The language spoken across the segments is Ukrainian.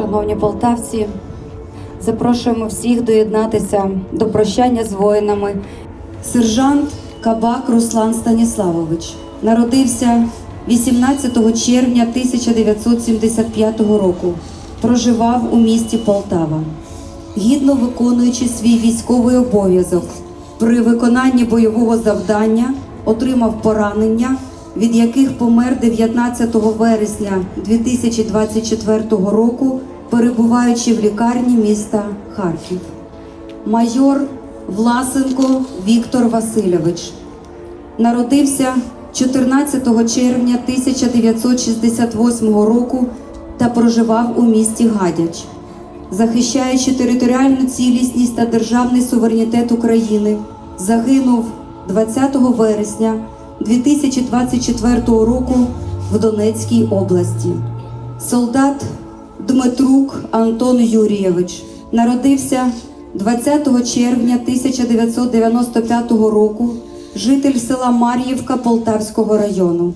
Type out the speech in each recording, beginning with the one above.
Шановні полтавці, запрошуємо всіх доєднатися до прощання з воїнами. Сержант Кабак Руслан Станіславович народився 18 червня 1975 року. Проживав у місті Полтава, гідно виконуючи свій військовий обов'язок. При виконанні бойового завдання отримав поранення, від яких помер 19 вересня 2024 року, перебуваючи в лікарні міста Харків. Майор Власенко Віктор Васильович народився 14 червня 1968 року та проживав у місті Гадяч, захищаючи територіальну цілісність та державний суверенітет України, загинув 20 вересня 2024 року в Донецькій області. Солдат Дмитрук Антон Юрійович народився 20 червня 1995 року, житель села Мар'ївка Полтавського району.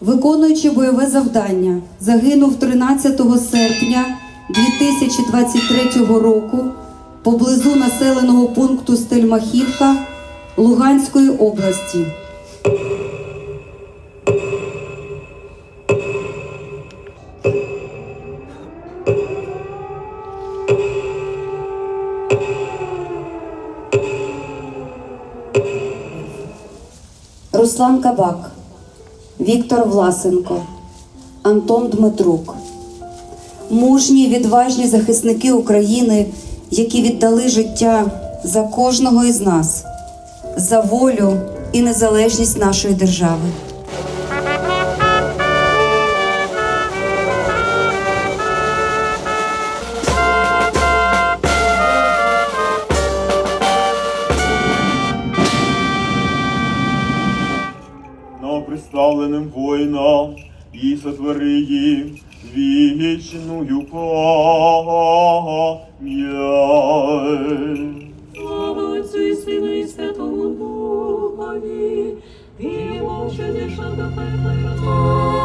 Виконуючи бойове завдання, загинув 13 серпня 2023 року поблизу населеного пункту Стельмахівка Луганської області. Руслан Кабак, Віктор Власенко, Антон Дмитрук. Мужні, відважні захисники України, які віддали життя за кожного із нас, за волю і незалежність нашої держави. Новоприставленным воїнам і сотвори їм вічну память. Слава Отцю і Сину і Святому Духові, і мовчи зійшов до пекла.